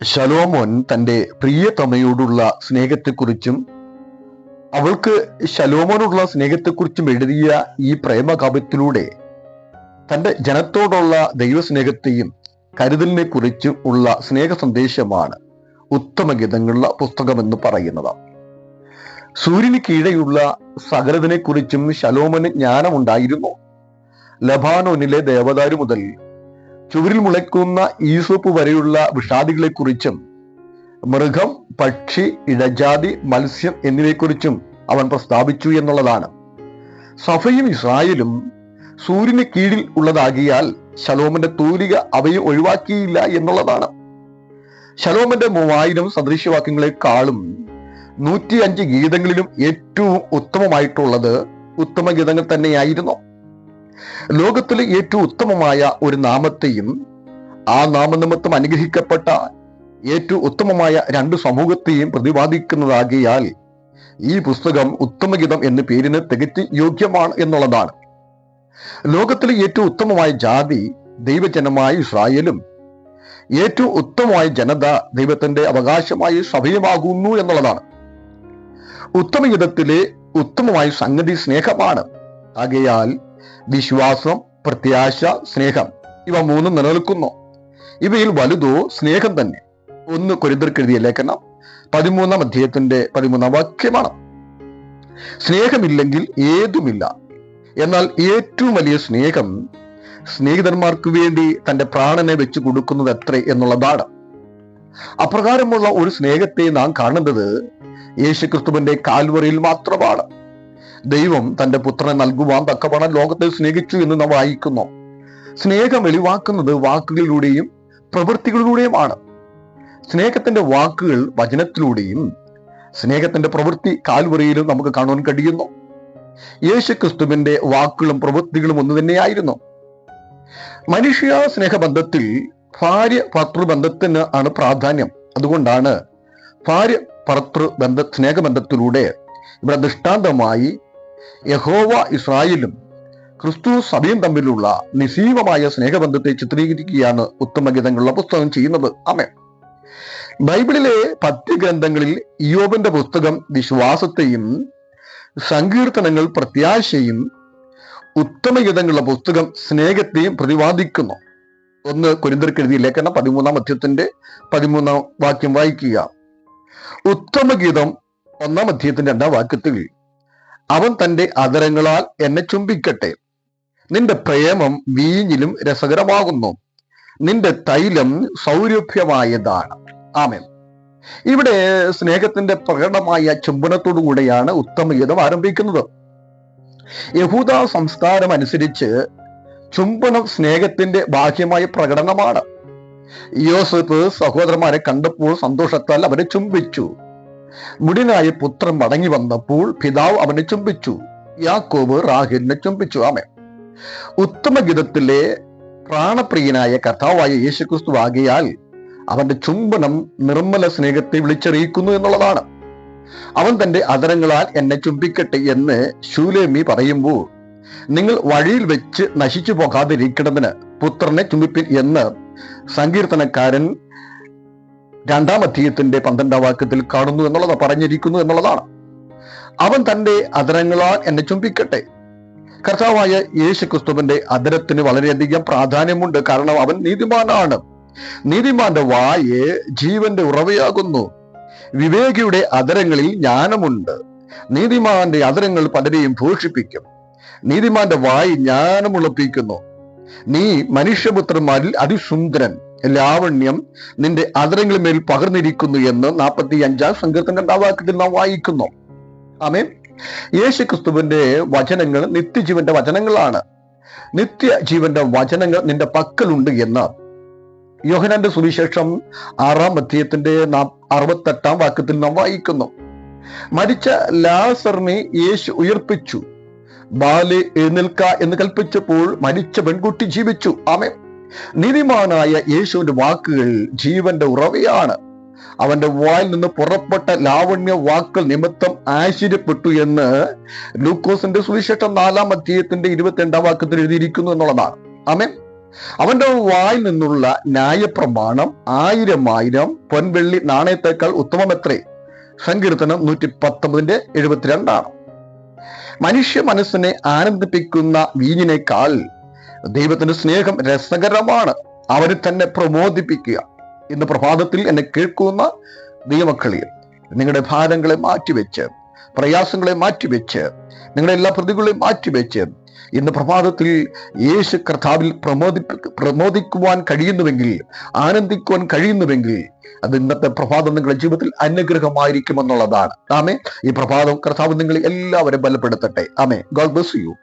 ശലോമോൻ തന്റെ പ്രിയതമയോടുള്ള സ്നേഹത്തെക്കുറിച്ചും അവൾക്ക് ശലോമോനോടുള്ള സ്നേഹത്തെക്കുറിച്ചും എഴുതിയ ഈ പ്രേമകാവ്യത്തിലൂടെ തന്റെ ജനത്തോടുള്ള ദൈവസ്നേഹത്തെയും കരുതലിനെ കുറിച്ചും ഉള്ള സ്നേഹ സന്ദേശമാണ് ഉത്തമഗീതങ്ങളുടെ പുസ്തകമെന്ന് പറയുന്നത്. സൂര്യന് കീഴെയുള്ള സകലതിനെക്കുറിച്ചും ശലോമന് ജ്ഞാനമുണ്ടായിരുന്നു. ലബാനോനിലെ ദേവദാരു മുതൽ ചുവരിൽ മുളയ്ക്കുന്ന ഈസോപ്പ് വരെയുള്ള വിഷാദികളെക്കുറിച്ചും മൃഗം പക്ഷി ഇടജാതി മത്സ്യം എന്നിവയെക്കുറിച്ചും അവൻ പ്രസ്താവിച്ചു എന്നുള്ളതാണ്. സഫയും ഇസ്രായേലും സൂര്യന് കീഴിൽ ഉള്ളതാകിയാൽ ശലോമന്റെ തൂലിക അവയെ ഒഴിവാക്കിയില്ല എന്നുള്ളതാണ്. ശലോമന്റെ മൂവായിരം സദൃശ്യവാക്യങ്ങളെക്കാളും നൂറ്റിയഞ്ച് ഗീതങ്ങളിലും ഏറ്റവും ഉത്തമമായിട്ടുള്ളത് ഉത്തമ ഗീതങ്ങൾ തന്നെയായിരുന്നു. ലോകത്തിലെ ഏറ്റവും ഉത്തമമായ ഒരു നാമത്തെയും ആ നാമനിമിത്തം അനുഗ്രഹിക്കപ്പെട്ട ഏറ്റവും ഉത്തമമായ രണ്ട് സമൂഹത്തെയും പ്രതിപാദിക്കുന്നതാകിയാൽ ഈ പുസ്തകം ഉത്തമഗീതം എന്ന പേരിന് തികച്ച് യോഗ്യമാണ് എന്നുള്ളതാണ്. ലോകത്തിലെ ഏറ്റവും ഉത്തമമായ ജാതി ദൈവജനമായ ഇസ്രായേലും ഏറ്റവും ഉത്തമമായ ജനത ദൈവത്തിന്റെ അവകാശമായി സഭയുമാകുന്നു എന്നുള്ളതാണ്. ഉത്തമഗീതത്തിലെ ഉത്തമമായ സംഗതി സ്നേഹമാണ്. ആകയാൽ വിശ്വാസം പ്രത്യാശ സ്നേഹം. ഇവ മൂന്നും നിലനിൽക്കുന്നു. ഇവയിൽ വലുതോ സ്നേഹം തന്നെ. ഒന്ന് കൊരിന്തർക്കെഴുതിയ ലേഖനം പതിമൂന്നാം അധ്യായത്തിന്റെ പതിമൂന്നാം വാക്യമാണ്. സ്നേഹമില്ലെങ്കിൽ ഏതുമില്ല. എന്നാൽ ഏറ്റവും വലിയ സ്നേഹം സ്നേഹിതന്മാർക്ക് വേണ്ടി തന്റെ പ്രാണനെ വെച്ച് കൊടുക്കുന്നത് എത്ര എന്നുള്ളതാണ്. അപ്രകാരമുള്ള ഒരു സ്നേഹത്തെ നാം കാണുന്നത് യേശുക്രിസ്തുവിന്റെ കാൽവറിയിൽ മാത്രമാണ്. ദൈവം തന്റെ പുത്രനെ നൽകുവാൻ തക്കവണ്ണം ലോകത്തെ സ്നേഹിച്ചു എന്ന് നാം വായിക്കുന്നു. സ്നേഹം വെളിവാക്കുന്നത് വാക്കുകളിലൂടെയും പ്രവൃത്തികളിലൂടെയുമാണ് സ്നേഹത്തിന്റെ വാക്കുകൾ വചനത്തിലൂടെയും സ്നേഹത്തിന്റെ പ്രവൃത്തി കാൽവറിയിലും നമുക്ക് കാണുവാൻ കഴിയുന്നു. യേശു ക്രിസ്തുവിന്റെ വാക്കുകളും പ്രവൃത്തികളും ഒന്ന് തന്നെയായിരുന്നു. മനുഷ്യ സ്നേഹബന്ധത്തിൽ ഭാര്യ ഭർത്തൃബന്ധത്തിന് ആണ് പ്രാധാന്യം. അതുകൊണ്ടാണ് ഭാര്യ ഭർത്തൃബന്ധ സ്നേഹബന്ധത്തിലൂടെ ഇവിടെ ദൃഷ്ടാന്തമായി യഹോവ ഇസ്രായേലും ക്രിസ്തു സഭയും തമ്മിലുള്ള നിസീവമായ സ്നേഹബന്ധത്തെ ചിത്രീകരിക്കുകയാണ് ഉത്തമഗീതങ്ങളുള്ള പുസ്തകം ചെയ്യുന്നത്. അമേ ബൈബിളിലെ പത്ത് ഗ്രന്ഥങ്ങളിൽ ഇയോബിന്റെ പുസ്തകം വിശ്വാസത്തെയും സങ്കീർത്തനങ്ങൾ പ്രത്യാശയും ഉത്തമഗീതങ്ങളുടെ പുസ്തകം സ്നേഹത്തെയും പ്രതിപാദിക്കുന്നു. ഒന്ന് കുരിന്തർക്കെഴുതിയ ലേഖനം പതിമൂന്നാം അധ്യയത്തിന്റെ പതിമൂന്നാം വാക്യം വായിക്കുക. ഉത്തമഗീതം ഒന്നാം അധ്യയത്തിന്റെ രണ്ടാം വാക്യത്തിൽ അവൻ തന്റെ അതരങ്ങളാൽ എന്നെ ചുംബിക്കട്ടെ. നിന്റെ പ്രേമം വീഞ്ഞിലും രസകരമാകുന്നു. നിന്റെ തൈലം സൗരഭ്യമായതാണ്. ആമേൻ. ഇവിടെ സ്നേഹത്തിന്റെ പ്രകടമായ ചുംബനത്തോടു കൂടെയാണ് ഉത്തമഗീതം ആരംഭിക്കുന്നത്. യഹൂദ സംസ്കാരം അനുസരിച്ച് ചുംബനം സ്നേഹത്തിന്റെ ബാഹ്യമായ പ്രകടനമാണ്. യോസഫ് സഹോദരന്മാരെ കണ്ടപ്പോൾ സന്തോഷത്താൽ അവരെ ചുംബിച്ചു. മുടിനായ പുത്രൻ മടങ്ങി വന്നപ്പോൾ പിതാവ് അവനെ ചുംബിച്ചു. യാക്കോബ് റാഹിലിനെ ചുംബിച്ചു. ആമേ ഉത്തമഗീതത്തിലെ പ്രാണപ്രിയനായ കഥാവായ യേശുക്രിസ്തു ആകിയാൽ അവന്റെ ചുംബനം നിർമ്മല സ്നേഹത്തെ വിളിച്ചറിയിക്കുന്നു എന്നുള്ളതാണ്. അവൻ തന്റെ അതരങ്ങളാൽ എന്നെ ചുംബിക്കട്ടെ എന്ന് ശൂലേമി പറയുമ്പോൾ നിങ്ങൾ വഴിയിൽ വെച്ച് നശിച്ചു പോകാതിരിക്കണമെന്ന് പുത്രനെ ചുംബിപ്പിൻ എന്ന് സങ്കീർത്തനക്കാരൻ രണ്ടാം അധ്യയത്തിന്റെ പന്ത്രണ്ടാം വാക്യത്തിൽ കാണുന്നു എന്നുള്ളത് പറഞ്ഞിരിക്കുന്നു എന്നുള്ളതാണ്. അവൻ തന്റെ അതരങ്ങളാൽ എന്നെ ചുംബിക്കട്ടെ. കർത്താവായ യേശു ക്രിസ്തുവിന്റെ അതരത്തിന് വളരെയധികം പ്രാധാന്യമുണ്ട്. കാരണം അവൻ നീതിമാനാണ്. നീതിമാന്റെ വായ് ജീവന്റെ ഉറവയാകുന്നു. വിവേകിയുടെ അതരങ്ങളിൽ ജ്ഞാനമുണ്ട്. നീതിമാന്റെ അതരങ്ങൾ പലരെയും പോഷിപ്പിക്കും നീതിമാന്റെ വായി ജ്ഞാനമുളപ്പിക്കുന്നു നീ മനുഷ്യപുത്രന്മാരിൽ അതിസുന്ദരൻ. ലാവണ്യം നിന്റെ അതരങ്ങളിന്മേൽ പകർന്നിരിക്കുന്നു എന്ന് നാൽപ്പത്തി അഞ്ചാം സങ്കീർത്തന രണ്ടാം വാക്യത്തിൽ നാം വായിക്കുന്നു. ആമേ യേശു ക്രിസ്തുവിന്റെ വചനങ്ങൾ നിത്യജീവന്റെ വചനങ്ങളാണ്. നിത്യജീവന്റെ വചനങ്ങൾ നിന്റെ പക്കലുണ്ട് എന്ന്. യോഹനാന്റെ സുവിശേഷം ആറാം അധ്യയത്തിന്റെ അറുപത്തെട്ടാം വാക്യത്തിൽ നാം വായിക്കുന്നു. മരിച്ച ലാസറിനെ യേശു ഉയർപ്പിച്ചു. ബാൽ എഴുന്നേൽക്ക എന്ന് കൽപ്പിച്ചപ്പോൾ മരിച്ച പെൺകുട്ടി ജീവിച്ചു. ആമേ നീതിമാനായ യേശുവിന്റെ വാക്കുകൾ ജീവന്റെ ഉറവയാണ്. അവന്റെ വായിൽ നിന്ന് പുറപ്പെട്ട ലാവണ്യ വാക്കുകൾ നിമിത്തം ആശ്ചര്യപ്പെട്ടു എന്ന് ലൂക്കോസിന്റെ സുവിശേഷം നാലാം അധ്യായത്തിന്റെ ഇരുപത്തി രണ്ടാം വാക്യത്തിൽ എഴുതിയിരിക്കുന്നു എന്നുള്ളതാണ്. ആമേ അവന്റെ വായിൽ നിന്നുള്ള ന്യായപ്രമാണം ആയിരം ആയിരം പൊൻവെള്ളി നാണയത്തേക്കാൾ ഉത്തമമെത്രേ? സങ്കീർത്തനം നൂറ്റി പത്തൊമ്പതിന്റെ എഴുപത്തിരണ്ടാണ്. മനുഷ്യ മനസ്സിനെ ആനന്ദിപ്പിക്കുന്ന വീഞ്ഞിനേക്കാൾ ദൈവത്തിന്റെ സ്നേഹം രസകരമാണ്. അവരെ തന്നെ പ്രമോദിപ്പിക്കുക. ഇന്ന് പ്രഭാതത്തിൽ എന്നെ കേൾക്കുന്ന ദൈവമക്കളിൽ നിങ്ങളുടെ ഭാരങ്ങളെ മാറ്റിവെച്ച് പ്രയാസങ്ങളെ മാറ്റിവെച്ച് നിങ്ങളുടെ എല്ലാ പ്രതികളെയും മാറ്റിവെച്ച് ഇന്ന് പ്രഭാതത്തിൽ യേശു കർത്താവിൽ പ്രമോദിപ്പി പ്രമോദിക്കുവാൻ കഴിയുന്നുവെങ്കിൽ ആനന്ദിക്കുവാൻ കഴിയുന്നുവെങ്കിൽ അത് ഇന്നത്തെ പ്രഭാതം നിങ്ങളുടെ ജീവിതത്തിൽ അനുഗ്രഹമായിരിക്കുമെന്നുള്ളതാണ്. ആമേ ഈ പ്രഭാതം കർത്താവ് നിങ്ങളെ എല്ലാവരും ബലപ്പെടുത്തട്ടെ. ആമേ ഗോഡ് ബ്ലസ് യു.